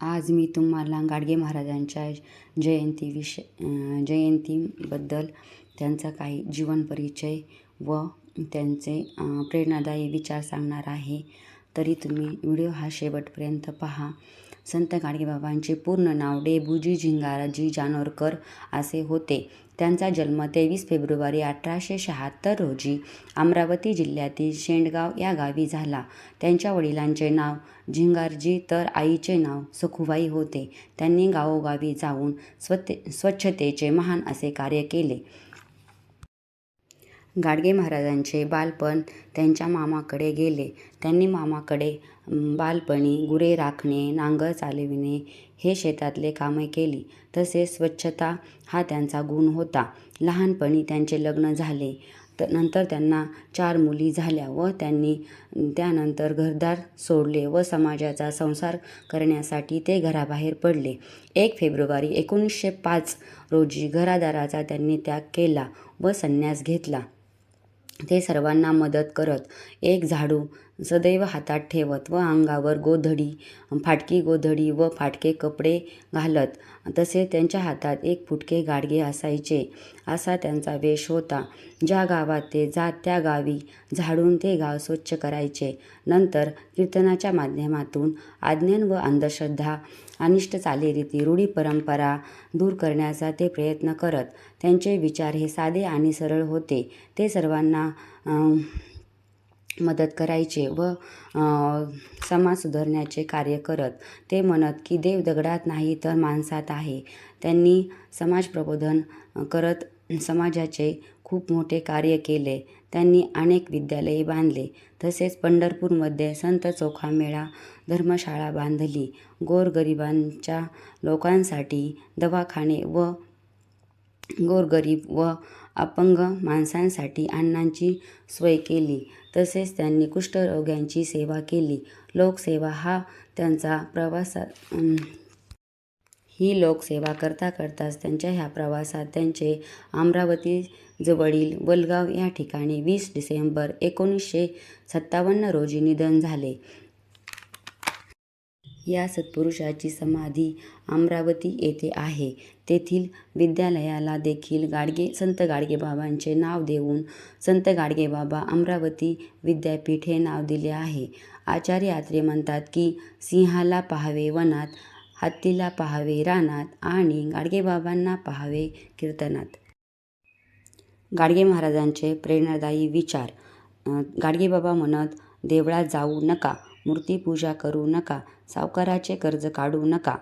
आज मी तुम्हाला गाडगे महाराजांच्या जयंतीविषय जयंतीबद्दल त्यांचा काही जीवन परिचय व त्यांचे प्रेरणादायी विचार सांगणार आहे. तरी तुम्ही व्हिडिओ हा शेवटपर्यंत पहा. संत गाडगेबाबांचे पूर्ण नाव डेबूजी झिंगाराजी जानोरकर असे होते. त्यांचा जन्म तेवीस फेब्रुवारी अठराशे शहात्तर रोजी अमरावती जिल्ह्यातील शेंडगाव या गावी झाला. त्यांच्या वडिलांचे नाव झिंगारजी तर आईचे नाव सखुबाई होते. त्यांनी गावोगावी जाऊन स्वते स्वच्छतेचे महान असे कार्य केले. गाडगे महाराजांचे बालपण त्यांच्या मामाकडे गेले. त्यांनी मामाकडे बालपणी गुरे राखणे नांगर चालविणे हे शेतातले कामे केली. तसेच स्वच्छता हा त्यांचा गुण होता. लहानपणी त्यांचे लग्न झाले. त नंतर त्यांना चार मुली झाल्या व त्यांनी त्यानंतर घरदार सोडले व समाजाचा संसार करण्यासाठी ते घराबाहेर पडले. एक फेब्रुवारी एकोणीसशे पाच रोजी घरादाराचा त्यांनी त्याग केला व संन्यास घेतला. ते सर्वांना मदत करत. एक झाडू सदैव हातात ठेवत व अंगावर गोधडी फाटकी गोधडी व फाटके कपडे घालत. तसे त्यांच्या हातात एक फुटके गाडगे असायचे. असा त्यांचा वेश होता. ज्या गावात ते जात त्या गावी झाडून ते गाव स्वच्छ करायचे. नंतर कीर्तनाच्या माध्यमातून आज्ञान व अंधश्रद्धा अनिष्ट चालीरीती रूढी परंपरा दूर करण्याचा ते प्रयत्न करत त्यांचे विचार हे साधे आणि सरळ होते. ते सर्वांना मदत करायचे व समाज सुधारण्याचे कार्य करत. ते म्हणत की देव दगडात नाही तर माणसात आहे. त्यांनी समाज प्रबोधन करत समाजाचे खूप मोठे कार्य केले. त्यांनी अनेक विद्यालये बांधले. तसेच पंढरपूरमध्ये संत चोखामेळा धर्मशाळा बांधली. गोरगरिबांच्या लोकांसाठी दवाखाने व गोरगरीब व अपंग माणसांसाठी अन्नाची सोय केली. तसेच त्यांनी कुष्ठरोग्यांची सेवा केली. लोकसेवा हा त्यांचा प्रवासा ही लोकसेवा करता करताच त्यांच्या ह्या प्रवासात त्यांचे अमरावती जवळील वलगाव या ठिकाणी वीस डिसेंबर एकोणीसशे सत्तावन्न रोजी निधन झाले. या सत्पुरुषाची समाधी अमरावती येथे आहे. तेथील विद्यालयाला देखील गाडगे संत गाडगेबाबांचे नाव देऊन संत गाडगेबाबा अमरावती विद्यापीठ हे नाव दिले आहे. आचार्य आत्रे म्हणतात की सिंहाला पाहावे वनात हत्तीला पाहावे रानात आणि गाडगेबाबांना पाहावे कीर्तनात. गाडगे महाराजांचे प्रेरणादायी विचार. गाडगेबाबा म्हणत देवळात जाऊ नका मूर्तीपूजा करू नका सावकाराचे कर्ज काढू नका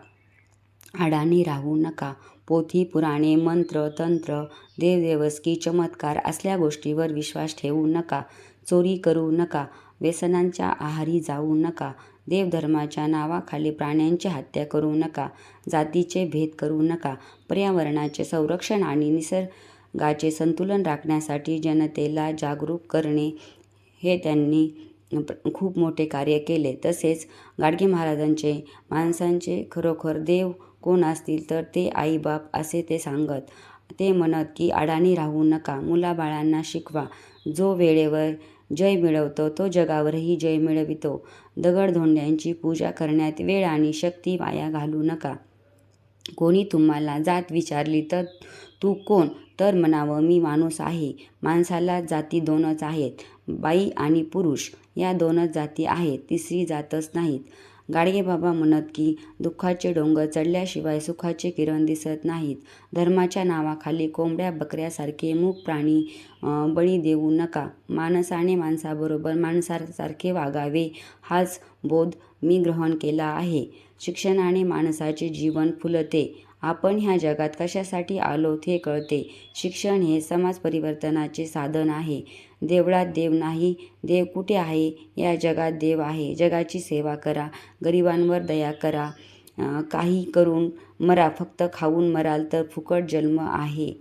अडाणी राहू नका पोथी पुराणे मंत्र तंत्र देवदेवस्की चमत्कार असल्या गोष्टीवर विश्वास ठेवू नका चोरी करू नका व्यसनांच्या आहारी जाऊ नका. देवधर्माच्या नावाखाली प्राण्यांची हत्या करू नका. जातीचे भेद करू नका. पर्यावरणाचे संरक्षण आणि निसर्गाचे संतुलन राखण्यासाठी जनतेला जागरूक करणे हे त्यांनी खूप मोठे कार्य केले. तसेच गाडगे महाराजांचे माणसांचे खरोखर देव कोण असतील तर ते आईबाप असे ते सांगत. ते म्हणत की अडाणी राहू नका. मुलाबाळांना शिकवा. जो वेळेवर जय मिळवतो तो जगावरही जय मिळवितो. दगडधोंड्यांची पूजा करण्यात वेळ आणि शक्ती वाया घालू नका. कोणी तुम्हाला जात विचारली तर तू कोण? तर म्हणावं मी माणूस आहे. माणसाला जाती दोनच आहेत बाई आणि पुरुष. या दोनच जाती आहेत तिसरी जातच नाहीत. गाडगेबाबा म्हणत की दुःखाचे डोंगर चढल्याशिवाय सुखाचे किरण दिसत नाहीत. धर्माच्या नावाखाली कोंबड्या बकऱ्यासारखे मूक प्राणी बळी देऊ नका. माणसाने माणसाबरोबर माणसासारखे वागावे हाच बोध मी ग्रहण केला आहे. शिक्षणाने माणसाचे जीवन फुलते. आपण ह्या जगात कशासाठी आलो हे कळते. शिक्षण हे समाज परिवर्तनाचे साधन आहे. देवळात देव नाही देव कुठे आहे? या जगात देव आहे. जगाची सेवा करा गरिबांवर दया करा. काही करून मरा फक्त खाऊन मराल तर फुकट जन्म आहे.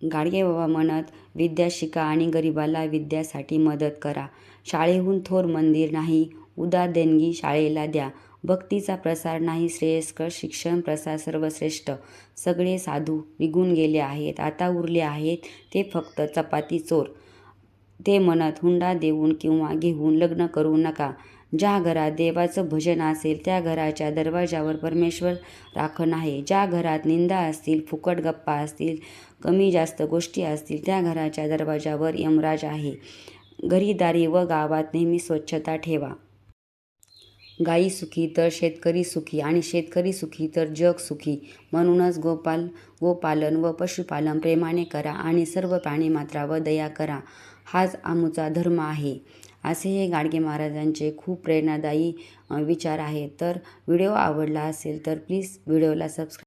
गाडगेबाबा म्हणत विद्या शिका आणि गरिबाला विद्यासाठी मदत करा. शाळेहून थोर मंदिर नाही उदार देणगी शाळेला द्या. भक्तीचा प्रसार नाही श्रेयस्कर शिक्षण प्रसार सर्वश्रेष्ठ. सगळे साधू निघून गेले आहेत आता उरले आहेत ते फक्त चपाती चोर. ते म्हणत हुंडा देऊन किंवा घेऊन लग्न करू नका. ज्या घरात देवाचं भजन असेल त्या घराच्या दरवाजावर परमेश्वर राखण आहे. ज्या घरात निंदा असतील फुकट गप्पा असतील कमी जास्त गोष्टी असतील त्या घराच्या दरवाजावर यमराज आहे. घरीदारी व गावात नेहमी स्वच्छता ठेवा. गायी सुखी तर शेतकरी सुखी आणि शेतकरी सुखी तर जग सुखी. म्हणूनच गोपाल गोपालन व पशुपालन प्रेमाने करा आणि सर्व प्राणी मात्रावर दया करा. हाच आमचा धर्म आहे. असे हे गाडगे महाराजांचे खूप प्रेरणादायी विचार आहेत. तर व्हिडिओ आवडला असेल तर प्लीज व्हिडिओला सबस्क्राईब